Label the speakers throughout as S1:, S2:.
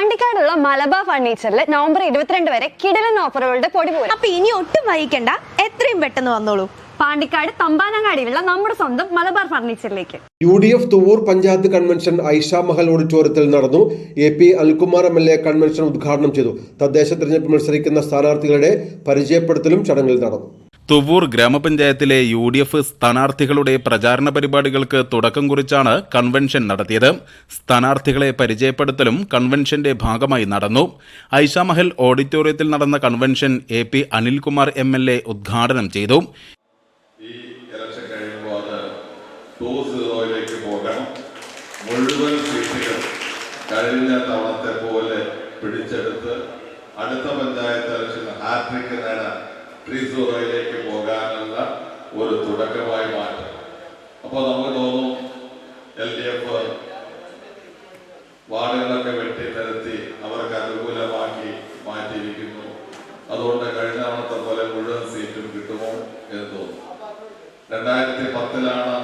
S1: പാണ്ടിക്കാടുള്ള Malabar ഫർണിച്ചറിൽ November ഇരുപത്തിരണ്ട് വരെ കിടലൻ ഓഫറുകളുടെ പൊടി പോരും
S2: അപ്പൊ ഇനി ഒട്ടും വൈകിക്കണ്ട. എത്രയും പെട്ടെന്ന് വന്നോളൂ.
S1: പാണ്ടിക്കാട് തമ്പാനങ്ങാടിയിലുള്ള നമ്മുടെ സ്വന്തം Malabar ഫർണിച്ചറിലേക്ക്.
S3: U D F Thuvvur panchayat convention Aisha Mahal ഓഡിറ്റോറിയത്തിൽ നടന്നു. A P Anilkumar M L A convention ഉദ്ഘാടനം ചെയ്തു. തദ്ദേശ തെരഞ്ഞെടുപ്പ് മത്സരിക്കുന്ന സ്ഥാനാർത്ഥികളുടെ പരിചയപ്പെടുത്തലും ചടങ്ങിൽ നടന്നു.
S4: തുവൂർ ഗ്രാമപഞ്ചായത്തിലെ യു ഡി എഫ് സ്ഥാനാർത്ഥികളുടെ പ്രചാരണ പരിപാടികൾക്ക് തുടക്കം കുറിച്ചാണ് കൺവെൻഷൻ നടത്തിയത്. സ്ഥാനാർത്ഥികളെ പരിചയപ്പെടുത്തലും കൺവെൻഷന്റെ ഭാഗമായി നടന്നു. ഐഷാമഹൽ ഓഡിറ്റോറിയത്തിൽ നടന്ന convention A P Anilkumar M L A ഉദ്ഘാടനം ചെയ്തു.
S5: ഈ പോകണം. പോലെ പിടിച്ചെടുത്ത് അടുത്ത പഞ്ചായത്ത് ഇലക്ഷൻ നേടാൻ ത്രീ സീറോയിലേക്ക് പോകാനുള്ള ഒരു തുടക്കമായി മാറ്റം. അപ്പോൾ നമുക്ക് തോന്നും എൽ ഡി എഫ് വാർഡുകളൊക്കെ വെട്ടി നിരത്തി അവർക്ക് അനുകൂലമാക്കി മാറ്റിയിരിക്കുന്നു. അതുകൊണ്ട് കഴിഞ്ഞ തവണത്തെ പോലെ മുഴുവൻ സീറ്റും കിട്ടുമോ എന്ന് തോന്നുന്നു രണ്ടായിരത്തി പത്തിലാണ്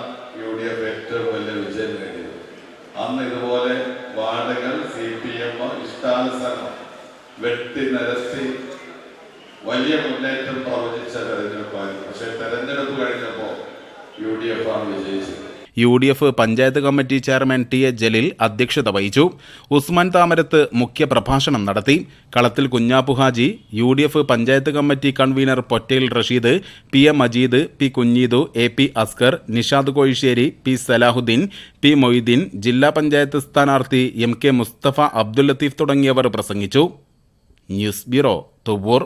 S5: യു ഡി എഫ് ഏറ്റവും വലിയ വിജയം നേടിയത്. അന്ന് ഇതുപോലെ വാർഡുകൾ സി പി എം ഇഷ്ടാനുസരണം വെട്ടി നിരത്തി വലിയ മുന്നേറ്റം പ്രവചിച്ച തെരഞ്ഞെടുപ്പായിരുന്നു പക്ഷേ തെരഞ്ഞെടുപ്പ് കഴിഞ്ഞപ്പോൾ യു ഡി എഫ് ആണ് വിജയിച്ചത്.
S4: U D F panchayat committee chairman T A Jaleel അധ്യക്ഷത വഹിച്ചു. ഉസ്മാൻ താമരത്ത് മുഖ്യപ്രഭാഷണം നടത്തി. Kalathil Kunhappu Haji U D F panchayat committee convener Pottel Rasheed P M Majeed P Kunheedu A P Askar Nishad Kozhisseri P Salahuddin P Moideen ജില്ലാ പഞ്ചായത്ത് സ്ഥാനാർത്ഥി M K Musthafa Abdul Latheef തുടങ്ങിയവർ പ്രസംഗിച്ചു. News bureau Thuvur